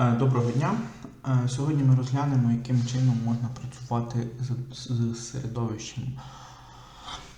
Е, Доброго дня. Е, Сьогодні ми розглянемо, яким чином можна працювати з, середовищем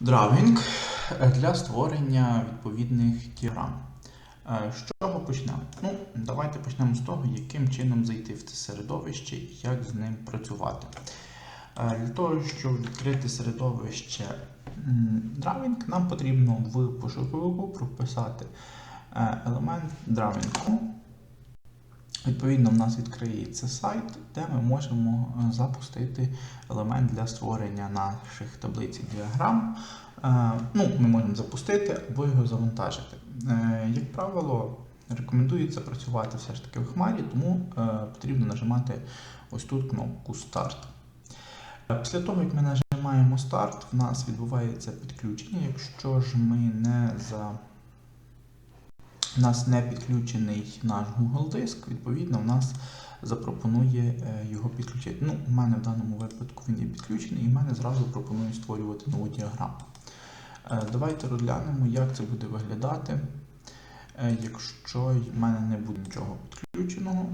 Drawing для створення відповідних діаграм. Е, З чого почнемо? Ну, давайте почнемо з того, яким чином зайти в це середовище і як з ним працювати. Для того, щоб відкрити середовище Drawing, нам потрібно в пошуковику прописати елемент Drawing. Відповідно, в нас відкриється сайт, де ми можемо е, запустити елемент для створення наших таблиць і діаграм. Е, Ну, ми можемо запустити або його завантажити. Е, Як правило, рекомендується працювати все ж таки в хмарі, тому потрібно нажимати ось тут кнопку Старт. Після того, як ми нажимаємо старт, в нас відбувається підключення. Якщо ж ми не за у нас не підключений наш Google диск, відповідно, в нас запропонує е, його підключити. Ну, у мене в даному випадку він є підключений, і в мене зразу пропонує створювати нову діаграму. Е, Давайте розглянемо, як це буде виглядати, е, якщо в мене не буде нічого підключеного.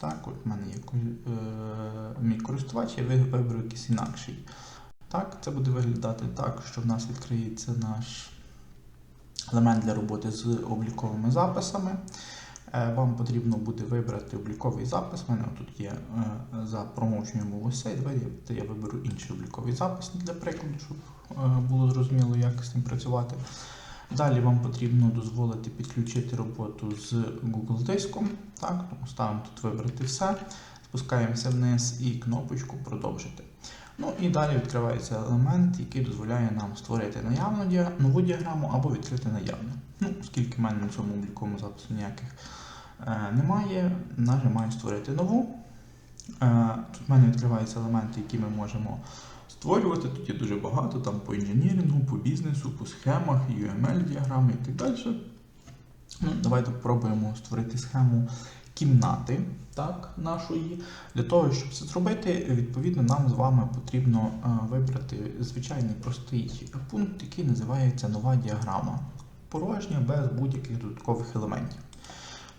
Так, от в мене є мій користувач, я виберу якийсь інакший. Так, це буде виглядати так, що в нас відкриється наш елемент для роботи з обліковими записами. Е, Вам потрібно буде вибрати обліковий запис. У мене тут є е, за промовченням сей. Давайте я виберу інший обліковий запис для прикладу, щоб е, було зрозуміло, як з ним працювати. Далі вам потрібно дозволити підключити роботу з Google диском. Так, тому ставимо тут вибрати все, спускаємося вниз і кнопочку продовжити. Ну і далі відкривається елемент, який дозволяє нам створити наявну нову діаграму або відкрити наявну. Ну, оскільки в мене на цьому обліковому запису ніяких е, немає, нажимаю створити нову. Е, тут в мене відкриваються елементи, які ми можемо створювати. Тут є дуже багато, там по інженірінгу, по бізнесу, по схемах, UML-діаграми і так далі. Ну, давайте спробуємо створити схему кімнати так, нашої. Для того, щоб це зробити, відповідно, нам з вами потрібно е, вибрати звичайний простий пункт, який називається нова діаграма. Порожня без будь-яких додаткових елементів.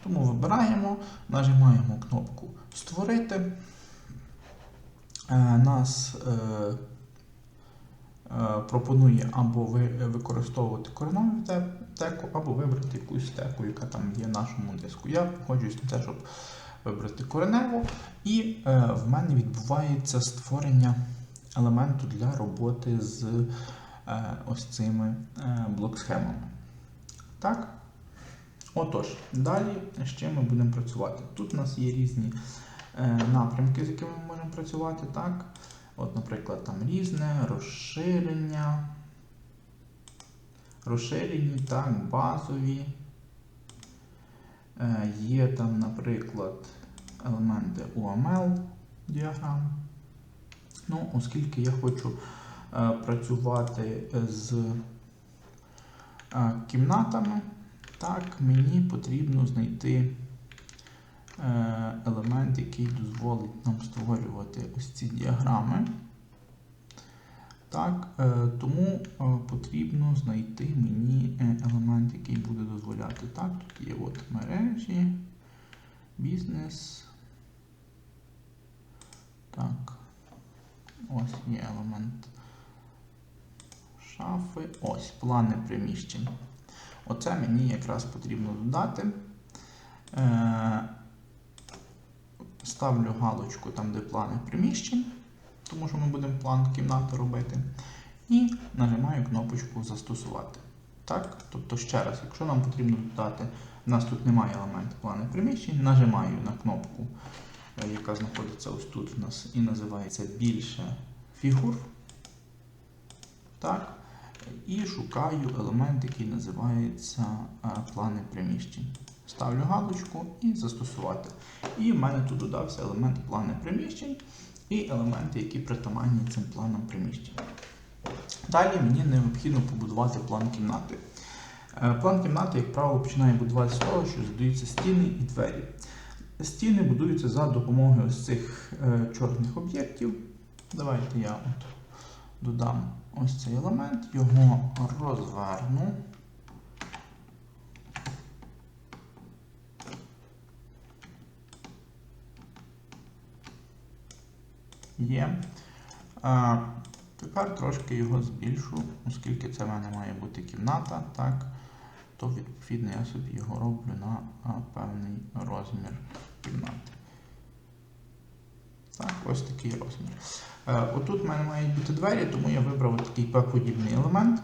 Тому вибираємо, нажимаємо кнопку Створити. Е, Нас е, пропонує або ви використовувати коренову те- теку, або вибрати якусь теку, яка там є в нашому диску. Я погоджуюсь на те, щоб вибрати кореневу, і е, в мене відбувається створення елементу для роботи з е, ось цими е, блок-схемами. Так? Отож, далі чим ми будемо працювати? Тут у нас є різні е, напрямки, з якими ми можемо працювати. Так? От, наприклад, там різне розширення, розширені, так, базові. Е, Є там, наприклад, елементи UML діаграм. Ну, оскільки я хочу е, працювати з е, кімнатами, так, мені потрібно знайти елемент, який дозволить нам створювати ось ці діаграми. Так, е, тому е, потрібно знайти мені е, елемент, який буде дозволяти. Так, тут є от мережі, бізнес. Так, ось є елемент шафи. Ось плани приміщень. Оце мені якраз потрібно додати. Ставлю галочку там, де плани приміщень, тому що ми будемо план кімнати робити. І нажимаю кнопочку Застосувати. Так? Тобто, ще раз, якщо нам потрібно додати, у нас тут немає елементу плани приміщень, нажимаю на кнопку, е, яка знаходиться ось тут у нас і називається більше фігур. Так? І шукаю елемент, який називається е, плани приміщень. Ставлю галочку і застосувати. І в мене тут додався елемент плани приміщень і елементи, які притаманні цим планам приміщень. Далі мені необхідно побудувати план кімнати. Е, План кімнати, як правило, починає будувати з того, що задаються стіни і двері. Стіни будуються за допомогою ось цих е, чорних об'єктів. Давайте я от додам ось цей елемент, його розверну. Є. А, тепер трошки його збільшу, оскільки це в мене має бути кімната, так, то відповідно я собі його роблю на певний розмір кімнати. Так, ось такий розмір. Е, отут в мене мають бути двері, тому я вибрав такий П-подібний елемент.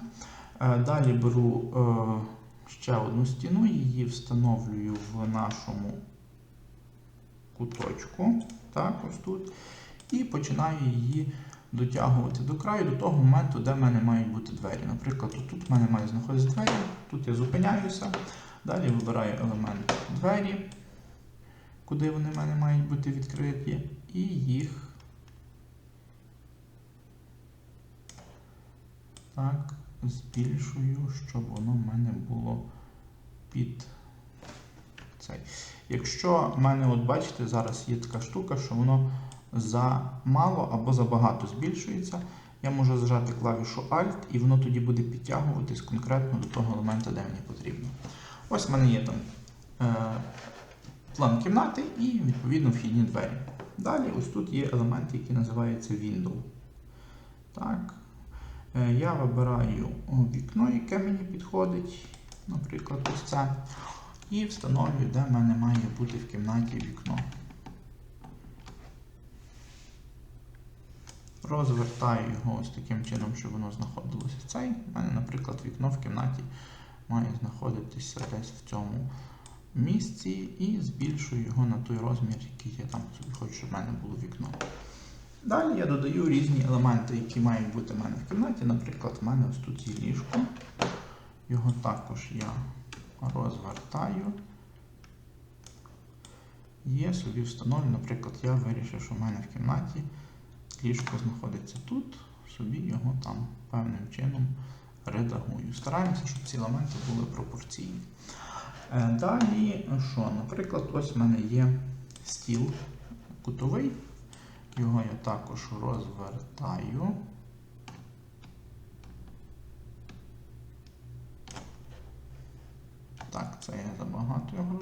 Е, далі беру е, ще одну стіну, її встановлюю в нашому куточку. Так, ось тут. І починаю її дотягувати до краю, до того моменту, де в мене мають бути двері. Наприклад, тут в мене мають знаходитися двері, тут я зупиняюся. Далі вибираю елемент двері, куди вони в мене мають бути відкриті, і їх так збільшую, щоб воно в мене було під цей. Якщо в мене, от бачите, зараз є така штука, що воно замало або забагато збільшується, я можу зажати клавішу Alt, і воно тоді буде підтягуватись конкретно до того елемента, де мені потрібно. Ось в мене є там е, план кімнати і відповідно вхідні двері. Далі ось тут є елемент, який називається Window. Так. Е, Я вибираю вікно, яке мені підходить, наприклад, ось це. І встановлюю, де в мене має бути в кімнаті вікно. Розвертаю його ось таким чином, щоб воно знаходилося цей. У мене, наприклад, вікно в кімнаті має знаходитися десь в цьому місці і збільшую його на той розмір, який я там собі хочу, щоб в мене було вікно. Далі я додаю різні елементи, які мають бути в мене в кімнаті. Наприклад, в мене ось тут є ліжко. Його також я розвертаю. Є собі встановлю, наприклад, я вирішив, що в мене в кімнаті ліжко знаходиться тут, собі його там певним чином редагую. Стараємося, щоб ці елементи були пропорційні. Е, Далі, що, наприклад, ось в мене є стіл кутовий. Його я також розвертаю. Так, це я забагато його.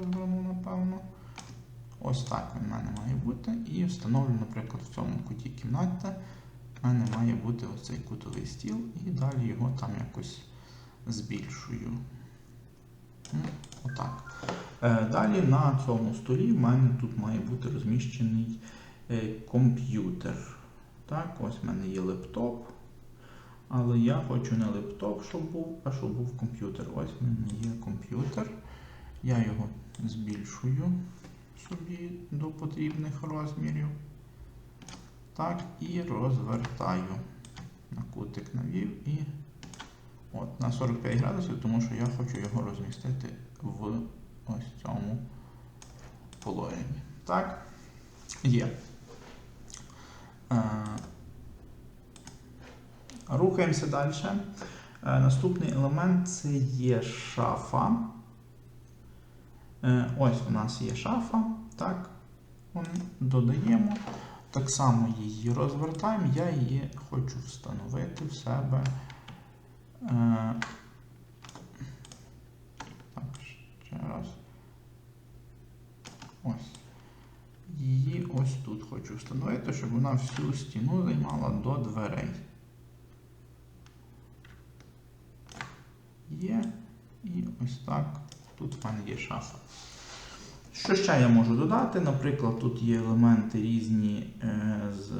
Ось так він в мене має бути. І встановлю, наприклад, в цьому куті кімнати в мене має бути ось цей кутовий стіл, і далі його там якось збільшую. Отак. Е, Далі на цьому столі в мене тут має бути розміщений е, комп'ютер. Так, ось в мене є лептоп. Але я хочу не лептоп, щоб був, а щоб був комп'ютер. Ось в мене є комп'ютер. Я його збільшую собі до потрібних розмірів. Так, і розвертаю. На кутик навів і от, на 45 градусів, тому що я хочу його розмістити в ось цьому положенні. Так, є. Е, Рухаємося далі. Е, Наступний елемент це є шафа. Е, Ось у нас є шафа. Так, додаємо. Так само її розвертаємо. Я її хочу встановити в себе. Е, Так, ще раз. Ось. Її ось тут хочу встановити, щоб вона всю стіну займала до дверей. Є. І ось так. Тут в мене є шафа. Що ще я можу додати? Наприклад, тут є елементи різні е, з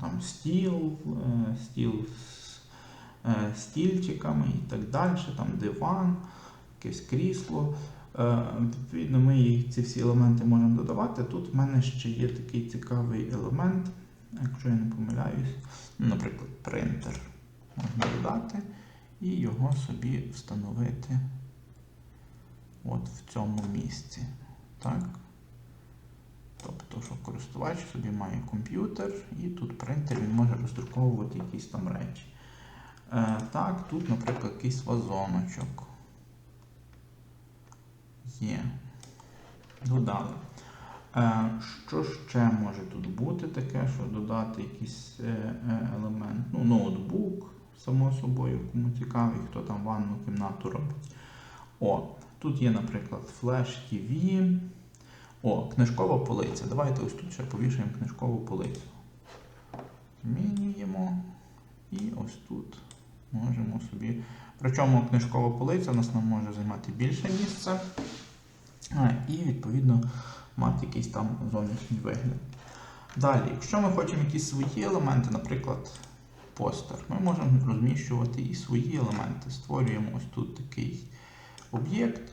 там, стіл, е, стіл з е, стільчиками і так далі, там диван, якесь крісло. Відповідно, ми ці всі елементи можемо додавати. Тут в мене ще є такий цікавий елемент, якщо я не помиляюсь, ну, наприклад, принтер можна додати і його собі встановити от в цьому місці. Так? Тобто, що користувач собі має комп'ютер, і тут принтер він може роздруковувати якісь там речі. Е, так, тут, наприклад, якийсь вазоночок. Є. Додали. Е, що ще може тут бути таке, що додати якийсь е, е, елемент? Ну, ноутбук, само собою, кому цікавий, хто там ванну кімнату робить. О, тут є, наприклад, флеш TV. О, книжкова полиця. Давайте ось тут ще повішаємо книжкову полицю. Змінюємо. І ось тут можемо собі. Причому книжкова полиця у нас нам може займати більше місця. І відповідно мати якийсь там зовнішній вигляд. Далі, якщо ми хочемо якісь свої елементи, наприклад, постер, ми можемо розміщувати і свої елементи. Створюємо ось тут такий об'єкт.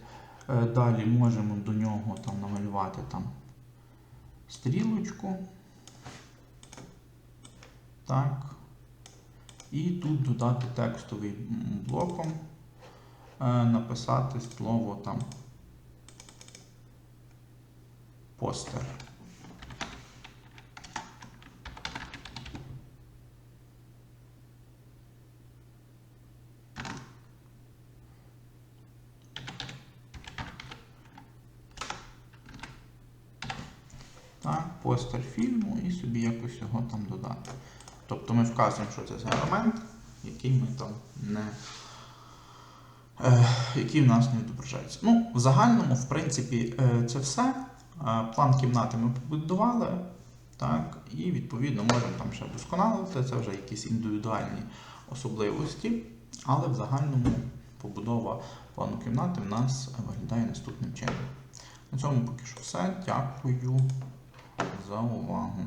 Е, Далі можемо до нього там намалювати там стрілочку. Так. І тут додати текстовий блоком, е, написати слово там постер. Так, постер фільму і собі якось його там додати. Тобто ми вказуємо, що це за елемент, який ми там не. Е, який в нас не відображається. Ну, в загальному, в принципі, е, це все. Е, План кімнати ми побудували. Так, і відповідно можемо там ще вдосконалити, це вже якісь індивідуальні особливості. Але в загальному побудова плану кімнати в нас виглядає наступним чином. На цьому поки що все. Дякую за увагу.